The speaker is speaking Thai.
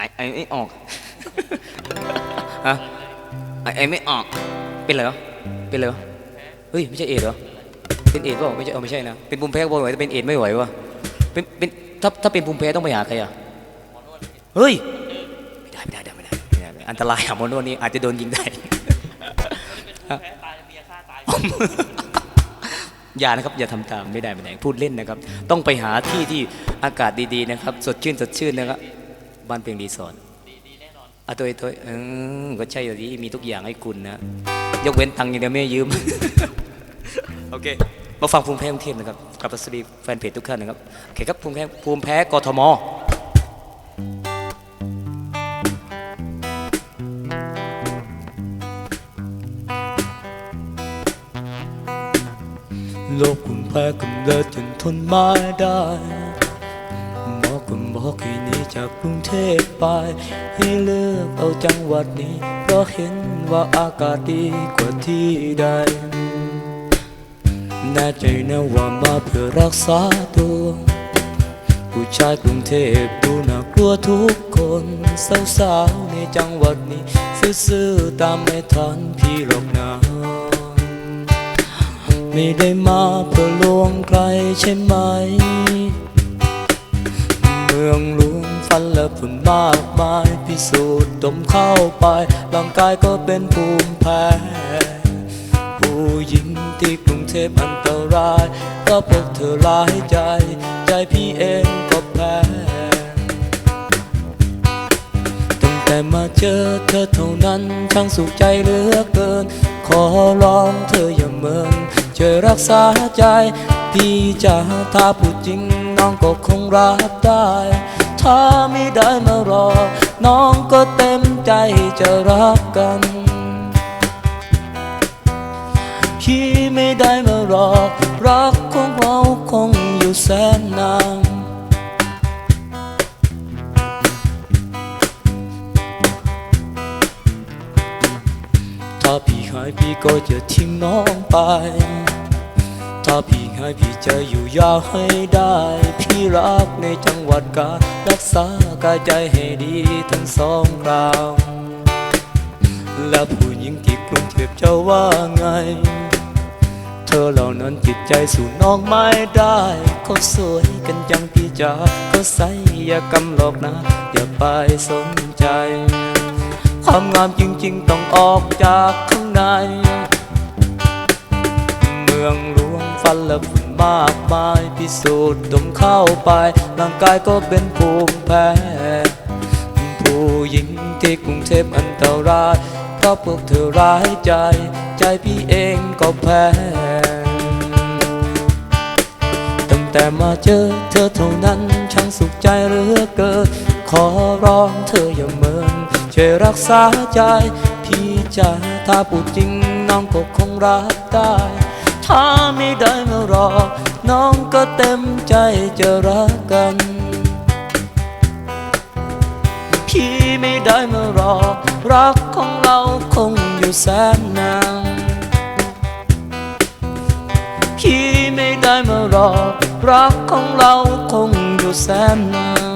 ไอไอไม่ออก ฮะ ไอไอไม่ออก เป็นเหรอ เป็นเหรอ เฮ้ย ไม่ใช่เอดเหรอ เป็นเอดเปล่าไม่ใช่เออไม่ใช่นะ เป็นภูมิแพ้ก็บ่ไหวแต่เป็นเอดไม่ไหววะเป็น เป็น ถ้า ถ้าเป็นภูมิแพ้ต้องไปหาใครอะเฮ้ย ไม่ได้ไม่ได้ไม่ได้ไม่ได้ อันตรายอะมอนวดนี่อาจจะโดนยิงได้อย่านะครับอย่าทำตามไม่ได้ไม่ได้พูดเล่นนะครับ ต้องไปหาที่ที่อากาศดีๆนะครับ สดชื่นสดชื่นนะครับ บ้านเพียงรีสอร์ทดีแน่นอนอะตัวตัวเออก็ใช่อยู่ดีมีทุกอย่างให้คุณนะ ยกเว้นตังค์อย่างเดียวไม่ยืม โอเค มาฟังภูมิแพ้กรุงเทพนะครับกับสวัสดีแฟนเพจทุกท่านนะครับ โอเคครับภูมิแพ้ภูมิแพ้กทมโลกคุณแพ้กำเนิดจนทนไม่ได้หมอก็บอกให้ จากกรุงเทพไป ให้เลือกเอาจังหวัดนี้ เพราะเห็นว่าอากาศดีกว่าที่ใดแน่ใจนะว่ามาเพื่อรักษาตัว ผู้ชายกรุงเทพดูน่ากลัวทุกคนสาวๆในจังหวัดนี้ ซื่อๆตามไม่ทันพี่หรอกนะไม่ได้มาเพื่อลวงใครใช่ไหม เมืองหลวง ฟันและฝุ่นมากมาย พิสูจน์ดมเข้าไป ร่างกายก็เป็นภูมิแพ้ ผู้หญิงที่กรุงเทพอันตราย ก็พวกเธอร้ายใจ ใจพี่เองก็แพ้ตั้งแต่มาเจอเธอเท่านั้นช่างสุขใจเหลือเกิน ขอร้องเธออย่าเมินช่วยรักษาใจ พี่จะถ้าพูดจริงน้องก็คงรับได้ ถ้าไม่ได้มารอ น้องก็เต็มใจจะรักกัน พี่ไม่ได้มารอ รักของเราคงอยู่แสนนานถ้าพี่หายพี่ก็จะทิ้งน้องไป ถ้าพี่หายพี่จะอยู่ยาวให้ได้ รักในจังหวัดการักษากายใจให้ดีทั้งสองคราว และผู้หญิงที่กรุงเทพจะว่าไง เธอเหล่านั้นจิตใจสู่น้องไม่ได้เขาสวยกันจังพี่จ๋าเขาใสอย่ากำหลอกนะ อย่าไปสนใจความงามจริงๆต้องออกจากข้างใน เมืองหลวงฟันละ มากมายพิสูจน์ดมเข้าไปร่างกายก็เป็นภูมิแพ้ผู้หญิงที่กรุงเทพอันตรายเพราะพวกเธอร้ายใจ ใจพี่เองก็แพ้ตั้งแต่มาเจอเธอเท่านั้นช่างสุขใจเหลือเกินขอร้องเธออย่าเมินช่วยรักษาใจ พี่จะถ้าพูดจริงน้องก็คงรับได้ ถ้าไม่ได้มารอ น้องก็เต็มใจจะรักกัน พี่ไม่ได้มารอ รักของเราคงอยู่แสนนานพี่ไม่ได้มารอ รักของเราคงอยู่แสนนาน